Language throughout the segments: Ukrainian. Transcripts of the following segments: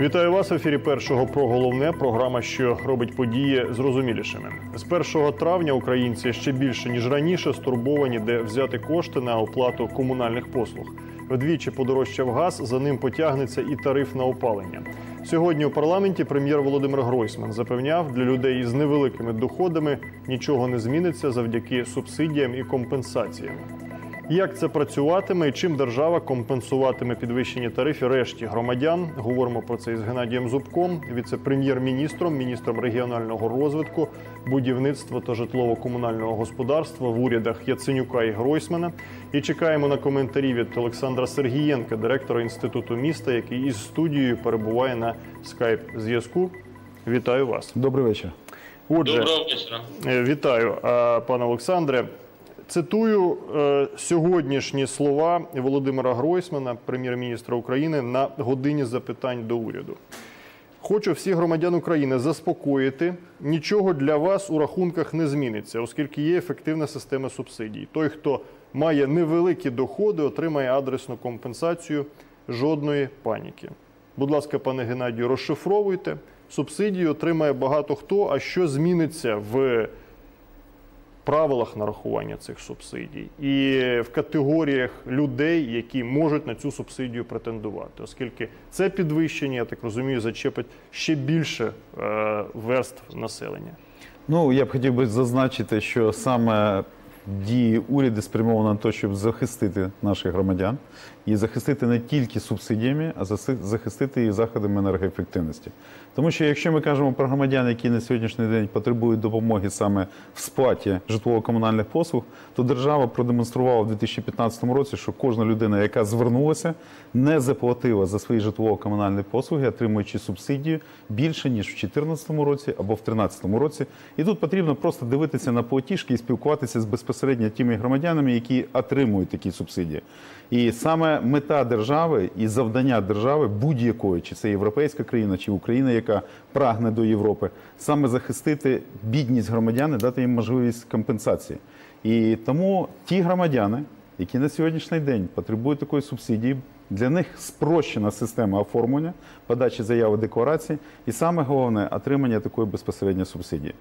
Вітаю вас в ефірі першого про головне. Програма, що робить події зрозумілішими. З 1 травня українці ще більше ніж раніше стурбовані, де взяти кошти на оплату комунальних послуг. Вдвічі подорожчав газ, за ним потягнеться і тариф на опалення. Сьогодні у парламенті прем'єр Володимир Гройсман запевняв, для людей із невеликими доходами нічого не зміниться завдяки субсидіям і компенсаціям. Як це працюватиме і чим держава компенсуватиме підвищення тарифів решті громадян? Говоримо про це із Геннадієм Зубком, віце-прем'єр-міністром, міністром регіонального розвитку, будівництва та житлово-комунального господарства в урядах Яценюка і Гройсмана. І чекаємо на коментарі від Олександра Сергієнка, директора інституту міста, який із студією перебуває на скайп зв'язку. Вітаю вас. Добрий вечір. Отже, Доброго вечора. Е, Вітаю, пане Олександре. Цитую е, сьогоднішні слова Володимира Гройсмана, прем'єр-міністра України, на годині запитань до уряду. Хочу всіх громадян України заспокоїти. Нічого для вас у рахунках не зміниться, оскільки є ефективна система субсидій. Той, хто має невеликі доходи, отримає адресну компенсацію. Жодної паніки. Будь ласка, пане Геннадію, розшифровуйте. Субсидії отримає багато хто. А що зміниться в правилах нарахування цих субсидій і в категоріях людей, які можуть на цю субсидію претендувати, оскільки це підвищення, я так розумію, зачепить ще більше е, верств населення. Ну я б хотів би зазначити, що саме дії уряду спрямовані на те, щоб захистити наших громадян і захистити не тільки субсидіями, а захистити їх заходами енергоефективності. Тому що якщо ми кажемо про громадян, які на сьогоднішній день потребують допомоги саме в сплаті житлово-комунальних послуг, то держава продемонструвала в 2015 році, що кожна людина, яка звернулася, не заплатила за свої житлово-комунальні послуги, отримуючи субсидію більше ніж в 2014 році або в 2013 році. І тут потрібно просто дивитися на платіжки і спілкуватися з безпосередньо тими громадянами, які отримують такі субсидії. І саме мета держави і завдання держави будь-якої, чи це європейська країна, чи Україна, яка прагне до Європи, саме захистити бідність громадян і дати їм можливість компенсації. І тому ті громадяни, які на сьогоднішній день потребують такої субсидії, для них спрощена система оформлення, подачі заяви декларації, і саме головне отримання такої безпосередньо субсидії.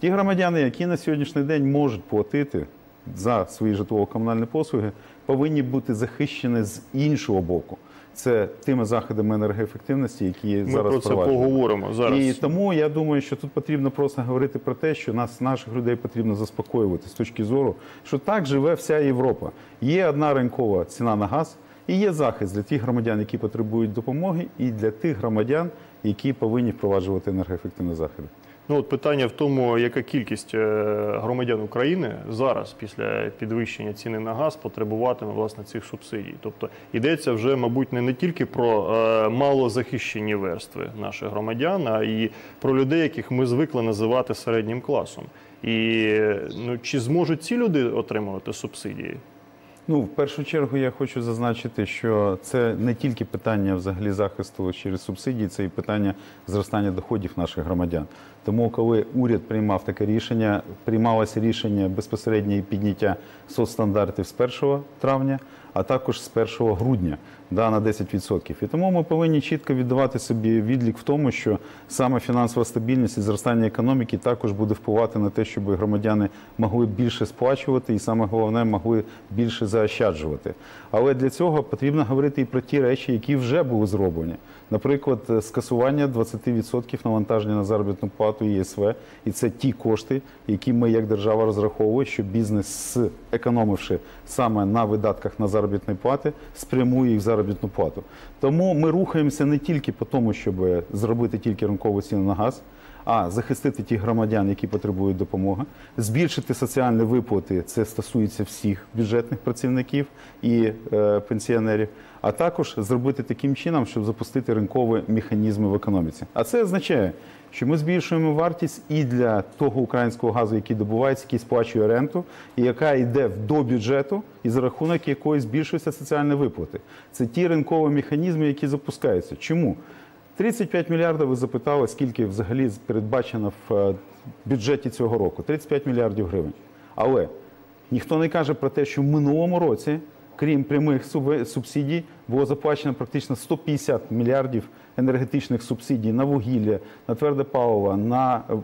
Ті громадяни, які на сьогоднішній день можуть платити за свої житлово-комунальні послуги, повинні бути захищені з іншого боку. Це тими заходами енергоефективності, які Ми зараз про це поговоримо зараз. І тому я думаю, що тут потрібно просто говорити про те, що нас, наших людей потрібно заспокоювати з точки зору, що так живе вся Європа. Є одна ринкова ціна на газ, і є захист для тих громадян, які потребують допомоги, і для тих громадян, які повинні впроваджувати енергоефективні заходи. Ну от питання в тому, яка кількість е, громадян України зараз, після підвищення ціни на газ, потребуватиме власне цих субсидій. Тобто йдеться вже, мабуть, не, не тільки про е, малозахищені верстви наших громадян, а і про людей, яких ми звикли називати середнім класом. І ну чи зможуть ці люди отримувати субсидії? Ну, в першу чергу я хочу зазначити, що це не тільки питання взагалі захисту через субсидії, це і питання зростання доходів наших громадян. Тому, коли уряд приймав таке рішення, приймалося рішення безпосередньо підняття соцстандартів з 1 травня, а також з 1 грудня да, на 10%. І тому ми повинні чітко віддавати собі відлік в тому, що саме фінансова стабільність і зростання економіки також буде впливати на те, щоб громадяни могли більше сплачувати і саме головне могли більше заощаджувати. Але для цього потрібно говорити і про ті речі, які вже були зроблені. Наприклад, е, скасування 20% навантаження на заробітну плату ЄСВ, і це ті кошти, які ми як держава розраховуємо, що бізнес, економивши саме на видатках на заробітні плати, спрямує їх заробітну плату. Тому ми рухаємося не тільки по тому, щоб зробити тільки ринкову ціну на газ. А захистити тих громадян, які потребують допомоги, збільшити соціальні виплати. Це стосується всіх бюджетних працівників і е, пенсіонерів, а також зробити таким чином, щоб запустити ринкові механізми в економіці. А це означає, що ми збільшуємо вартість і для того українського газу, який добувається, який сплачує ренту, і яка йде до бюджету, і за рахунок якої збільшуються соціальні виплати. Це ті ринкові механізми, які запускаються. Чому? 35 мільярдів ви запитали, скільки взагалі передбачено в е, бюджеті цього року. 35 мільярдів гривень. Але ніхто не каже про те, що в минулому році крім прямих субсидій, було заплачено практично 150 мільярдів енергетичних субсидій на вугілля, на тверде паливо, на е,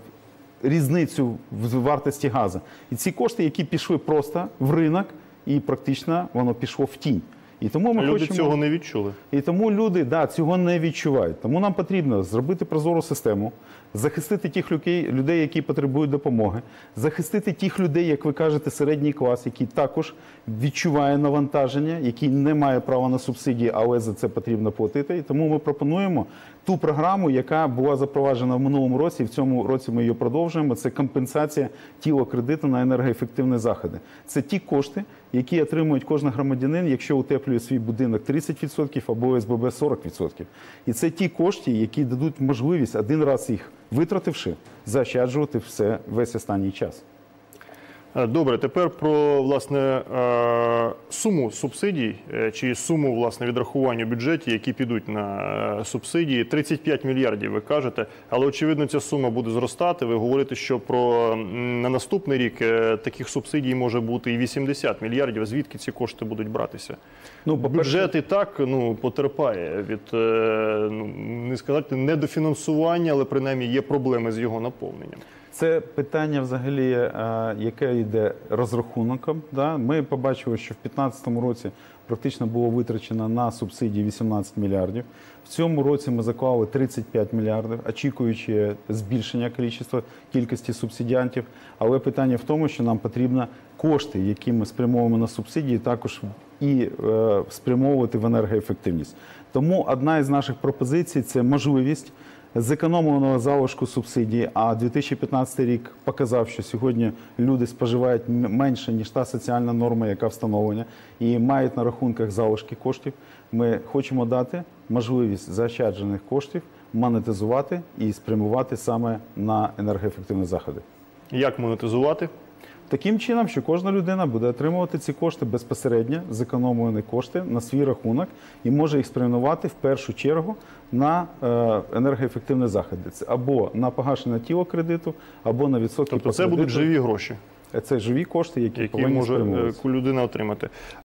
різницю в вартості газу. І ці кошти, які пішли просто в ринок, і практично воно пішло в тінь. І тому ми Люди хочемо... цього не відчули. І тому люди да, цього не відчувають. Тому нам потрібно зробити прозору систему, захистити тих людей, які потребують допомоги, захистити тих людей, як ви кажете, середній клас, який також відчуває навантаження, який не має права на субсидії, але за це потрібно платити. І тому ми пропонуємо ту програму, яка була запроваджена в минулому році. і В цьому році ми її продовжуємо. Це компенсація тіла кредиту на енергоефективні заходи. Це ті кошти, які отримують кожен громадянин, якщо утеплює свій будинок 30% або ОСББ 40%. І це ті кошти, які дадуть можливість один раз їх витративши, заощаджувати все весь останній час. Е, Добре, тепер про власне е, суму субсидій е, чи суму власне відрахування в бюджеті, які підуть на субсидії. 35 мільярдів, ви кажете, але очевидно, ця сума буде зростати. Ви говорите, що про на наступний рік таких субсидій може бути і 80 мільярдів. Звідки ці кошти будуть братися? Ну, Бюджет і так ну потерпає від ну не сказати недофінансування, але принаймні є проблеми з його наповненням. Це питання взагалі, е, яке йде розрахунком. Ми побачили, що в 2015 році практично було витрачено на субсидії 18 мільярдів. В цьому році ми заклали 35 мільярдів, очікуючи збільшення кількості, кількості субсидіантів. Але питання в тому, що нам потрібно кошти, які ми спрямовуємо на субсидії, також і е, спрямовувати в енергоефективність. Тому одна із наших пропозицій це можливість зекономленого залишку субсидії, а 2015 рік показав, що сьогодні люди споживають менше, ніж та соціальна норма, яка встановлена, і мають на рахунках залишки коштів. Ми хочемо дати можливість заощаджених коштів монетизувати і спрямувати саме на енергоефективні заходи. Як монетизувати? Таким чином, що кожна людина буде отримувати ці кошти безпосередньо, зекономлені кошти на свій рахунок і може їх спрямувати в першу чергу на е, енергоефективні заходи. Це або на погашення тіло кредиту, або на відсотки Тобто по це будуть живі гроші, Це живі кошти, які, які повинні може е, спрямовуватися. людина отримати.